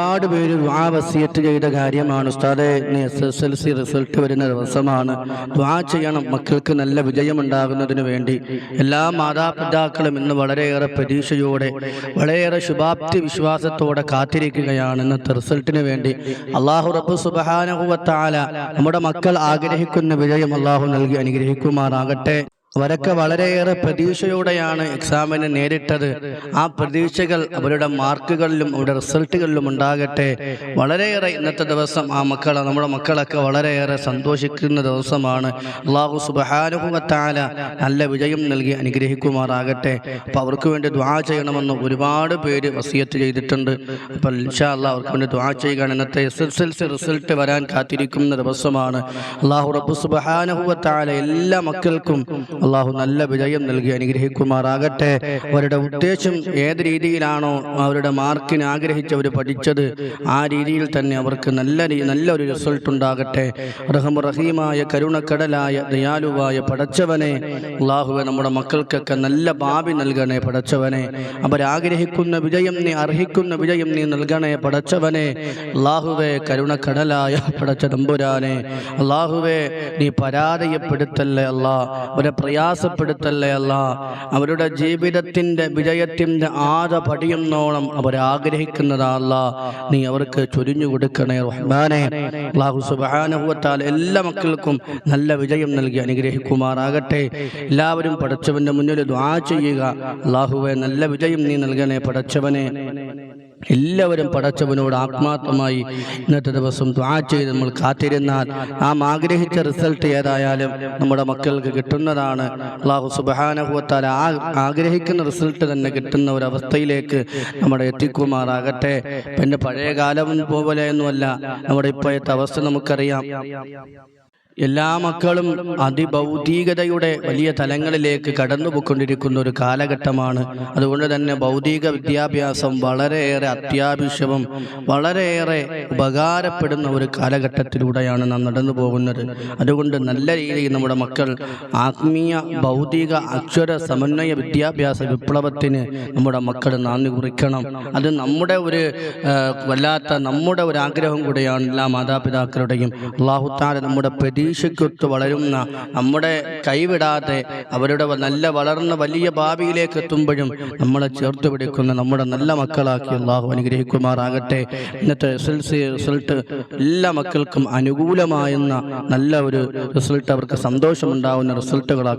ഒരുപാട് പേര് ദ്വാ വസിയറ്റ് ചെയ്ത കാര്യമാണ്. ഉസ്താദെ S S L C result വരുന്ന ദിവസമാണ്. ദ്വാ ചെയ്യണം. മക്കൾക്ക് നല്ല വിജയമുണ്ടാകുന്നതിന് വേണ്ടി. എല്ലാ മാതാപിതാക്കളും ഇന്ന് വളരെയേറെ പ്രതീക്ഷയോടെ വളരെയേറെ ശുഭാപ്തി വിശ്വാസത്തോടെ കാത്തിരിക്കുകയാണ് ഇന്നത്തെ റിസൾട്ടിന് വേണ്ടി. അള്ളാഹു റബ്ബു സുബാനഹുവത്താല നമ്മുടെ മക്കൾ ആഗ്രഹിക്കുന്ന വിജയം അള്ളാഹു നൽകി അനുഗ്രഹിക്കുമാറാകട്ടെ. അവരൊക്കെ വളരെയേറെ പ്രതീക്ഷയോടെയാണ് എക്സാമിന് നേരിട്ടത്. ആ പ്രതീക്ഷകൾ അവരുടെ മാർക്കുകളിലും അവരുടെ റിസൾട്ടുകളിലും ഉണ്ടാകട്ടെ. വളരെയേറെ ഇന്നത്തെ ദിവസം ആ മക്കളെ നമ്മുടെ മക്കളൊക്കെ വളരെയേറെ സന്തോഷിക്കുന്ന ദിവസമാണ്. അള്ളാഹു സുബഹാനുഭവത്താല നല്ല വിജയം നൽകി അനുഗ്രഹിക്കുമാറാകട്ടെ. അപ്പോൾ അവർക്ക് വേണ്ടി ദ്വാ ചെയ്യണമെന്ന് ഒരുപാട് പേര് വസിയത്ത് ചെയ്തിട്ടുണ്ട്. അപ്പോൾ ഇൻഷാ അള്ളാഹ് അവർക്ക് വേണ്ടി ദ്വാ ചെയ്യുകയാണ്. ഇന്നത്തെ S S L C result വരാൻ കാത്തിരിക്കുന്ന ദിവസമാണ്. അള്ളാഹു റബ്ബു സുബഹാനുഭവത്താല എല്ലാ മക്കൾക്കും അള്ളാഹു നല്ല വിജയം നൽകി അനുഗ്രഹിക്കുമാറാകട്ടെ. അവരുടെ ഉദ്ദേശം ഏത് രീതിയിലാണോ അവരുടെ മാർക്കിന് ആഗ്രഹിച്ച് അവർ പഠിച്ചത് ആ രീതിയിൽ തന്നെ അവർക്ക് നല്ല നല്ലൊരു റിസൾട്ട് ഉണ്ടാകട്ടെ. റഹമുറഹീമായ കരുണക്കടലായ ദയാലുവായ പടച്ചവനെ അള്ളാഹുവെ നമ്മുടെ മക്കൾക്കൊക്കെ നല്ല ഭാവി നൽകണേ പടച്ചവനെ അവരാഗ്രഹിക്കുന്ന വിജയം നീ അർഹിക്കുന്ന വിജയം നീ നൽകണേ പടച്ചവനെ അള്ളാഹുവെ കരുണക്കടലായ പടച്ച തമ്പുരാനെ അള്ളാഹുവെ നീ പരാജയപ്പെടുത്തല്ലേ അല്ലാ അവരെ പ്രയാസപ്പെടുത്തല്ലേ അല്ല? അവരുടെ ജീവിതത്തിന്റെ വിജയത്തിന്റെ ആദ പടിയുന്നോളം അവരാഗ്രഹിക്കുന്നതല്ല നീ അവർക്ക് ചൊരിഞ്ഞു കൊടുക്കണേ റഹ്മാനെ. അള്ളാഹു സുബാനുഭവത്താൽ എല്ലാ മക്കൾക്കും നല്ല വിജയം നൽകി അനുഗ്രഹിക്കുമാറാകട്ടെ. എല്ലാവരും പടച്ചവന്റെ മുന്നിൽ ദ്വാ ചെയ്യുക. അള്ളാഹുവെ നല്ല വിജയം നീ നൽകണേ പടച്ചവനെ എല്ലാവരും പടച്ചവനോട് ആത്മാർത്ഥമായി ഇന്നത്തെ ദിവസം ദ്വാ ചെയ്ത് നമ്മൾ കാത്തിരുന്നാൽ നാം ആഗ്രഹിച്ച റിസൾട്ട് ഏതായാലും നമ്മുടെ മക്കൾക്ക് കിട്ടുന്നതാണ്. അള്ളാഹു സുബാനഹുവത്താൽ ആ ആഗ്രഹിക്കുന്ന റിസൾട്ട് തന്നെ കിട്ടുന്ന ഒരവസ്ഥയിലേക്ക് നമ്മുടെ എത്തിക്കുമാറാകട്ടെ. പിന്നെ പഴയ കാലം പോലെയൊന്നുമല്ല. നമ്മുടെ ഇപ്പോഴത്തെ അവസ്ഥ നമുക്കറിയാം. എല്ലാ മക്കളും അതിഭൗതികതയുടെ വലിയ തലങ്ങളിലേക്ക് കടന്നുപോയിക്കൊണ്ടിരിക്കുന്ന ഒരു കാലഘട്ടമാണ്. അതുകൊണ്ട് തന്നെ ഭൗതിക വിദ്യാഭ്യാസം വളരെയേറെ അത്യാവശ്യവും വളരെയേറെ ഉപകാരപ്പെടുന്ന ഒരു കാലഘട്ടത്തിലൂടെയാണ് നാം നടന്നു പോകുന്നത്. അതുകൊണ്ട് നല്ല രീതിയിൽ നമ്മുടെ മക്കൾ ആത്മീയ ഭൗതിക അക്ഷര സമന്വയ വിദ്യാഭ്യാസ വിപ്ലവത്തിന് നമ്മുടെ മക്കൾ നാന്ദി കുറിക്കണം. അത് നമ്മുടെ ഒരു വല്ലാത്ത നമ്മുടെ ഒരു ആഗ്രഹം കൂടെയാണ് എല്ലാ മാതാപിതാക്കളുടെയും. അള്ളാഹുത്താല നമ്മുടെ പ്രതീക്ഷയ്ക്കൊത്ത് വളരുന്ന നമ്മുടെ കൈവിടാതെ അവരുടെ നല്ല വളർന്ന വലിയ ഭാവിയിലേക്ക് എത്തുമ്പോഴും നമ്മളെ ചേർത്ത് പിടിക്കുന്ന നമ്മുടെ നല്ല മക്കളാക്കി അള്ളാഹു അനുഗ്രഹിക്കുമാറാകട്ടെ. ഇന്നത്തെ എസ് എൽ സി റിസൾട്ട് എല്ലാ മക്കൾക്കും അനുകൂലമായുന്ന നല്ല ഒരു റിസൾട്ട് അവർക്ക് സന്തോഷമുണ്ടാവുന്ന റിസൾട്ടുകളാക്കി